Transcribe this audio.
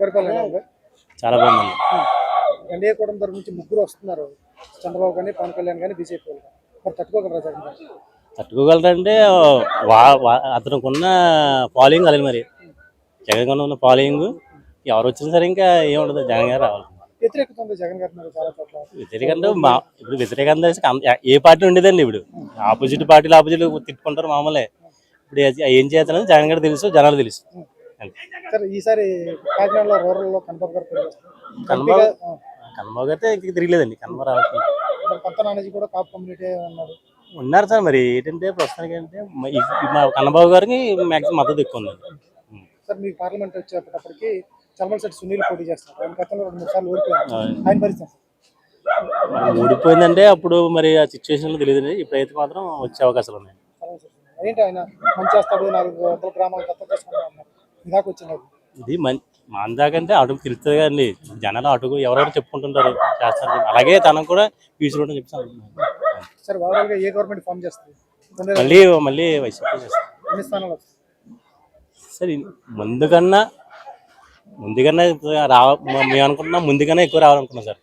పరిపాలన చాలా బాగుంది ఎన్డీఏ కూటమి తరఫు నుంచి ముగ్గురు వస్తున్నారు. చంద్రబాబు కానీ పవన్ కళ్యాణ్ కానీ బీజేపీ. మరి తట్టుకోగలరా జగన్ తట్టుకోగలరంటే వా వా- అతనికి ఉన్న ఫాలోయింగ్ అలాగే మరి. జగన్ గారు ఉన్న ఫాలోయింగ్ ఎవరు వచ్చినా సరే ఇంకా ఏముండదు జగన్ గారు రావాలి. వ్యతిరేకత ఉంది జగన్ గారి మీద చాలా చోట్ల. వ్యతిరేకంగా మా ఇప్పుడు కం- ఏ పార్టీ ఉండేదండి ఇప్పుడు? ఆపోజిట్ పార్టీలు ఆపోజిట్ తిట్టుకుంటారు మామూలే. ఇప్పుడు ఏ- ఏం చేస్తానని జగన్ గారు తెలుసు జనాలు తెలుసు. అంతే. సరే ఈసారి కాకినాడలో రూరల్లో కనబాబు గారు పోటీ చేస్తారు ఆ, కన్నబాబు గారితే ఇంక తిరగలేదండి మరి కొత్త నానేజీ కూడా కాపు కమ్యూనిటీ అన్నారు ఉన్నారు సార్ మరి ఏంటంటే ప్రస్తుతానికి అంటే మ- ఈ- ఈ మా కన్నబాబు గారికి మ్యాక్సిమం మద్దతు ఎక్కువ ఉందండి. ఉం. సార్ మీ పార్లమెంట్ వచ్చేటప్పటికి చల్మల్ సునీల్ పోటీ చేస్తారు. ఆయన గతంలో రెండు మూడు సార్లు ఓడిపోయారు. అవును. ఆయన పరిస్థితి మరి ఓడిపోయిందంటే అప్పుడు మరి ఆ సిచ్యువేషన్లో తెలియదు ఇప్పుడైతే మాత్రం వచ్చే అవకాశాలు ఉన్నాయి. చల్మల్ సునీల్. ఏంటి ఆయన మంచి చేస్తాడు నాలుగు వందల గ్రామాలు దత్త చేసుకుంటా ఉన్నారు ఇదాకా వచ్చింది ఇది మం మా దాకంటే అడుగు తెలుస్తుంది కదండి. జనాలు అడుగు ఎవరెవరు చెప్పుకుంటుంటారు. చేస్తారు. అలాగే తనకు కూడా. సరే ఏ గవర్నమెంట్ ఫామ్ చేస్తుంది? రెండు వేల మళ్ళీ మళ్ళీ వైసీపీ చేస్తారు ఎన్ని స్థానాలు వస్తాయి? సరే ముందుకన్నా ముందుకన్నా రా మేము అనుకుంటున్నాం ముందుకన్నా ఎక్కువ రావాలనుకున్నాం సార్.